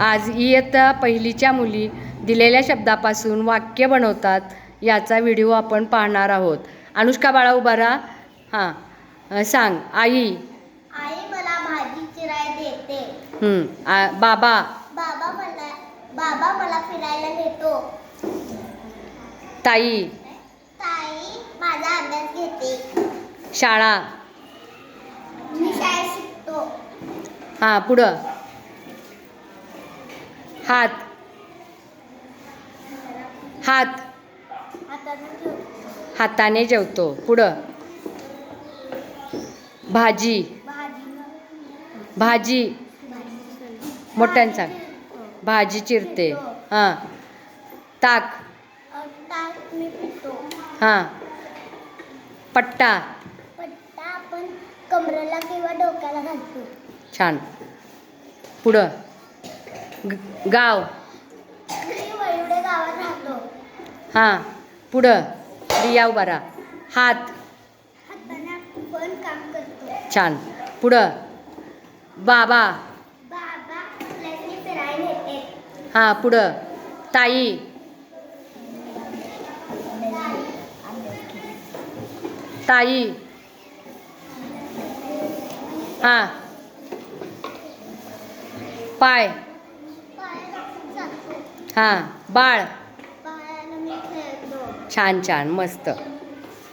आज इयत्ता पहिलीच्या मुली दिलेल्या शब्दापासून वाक्य बनवतात याचा व्हिडिओ आपण पाहणार आहोत. अनुष्का बाळा उभा राहा. हां सांग. आई. आई मला भाजी चिराय देते. हं, आ, बाबा. बाबा मला बाबा मला फिरायला नेतो. ताई. ताई माझा अभ्यास घेते. शाळा. मी शाळेत शिकतो. हां पुढं. हात. हात. हाताने जेवतो. पुढं. भाजी. भाजी. मोठ्यानं सांग भाजी चिरते. हां. ताक. हां. पट्टा. पट्टा आपण कमरेला किंवा डोक्याला घालतो. छान. पुढं. गाव. हां पुढं. रिया उभारा हात. छान. पुढं. बाबा. हां पुढं. ताई. ताई. हां. पाय. हां बाळ. छान छान मस्त.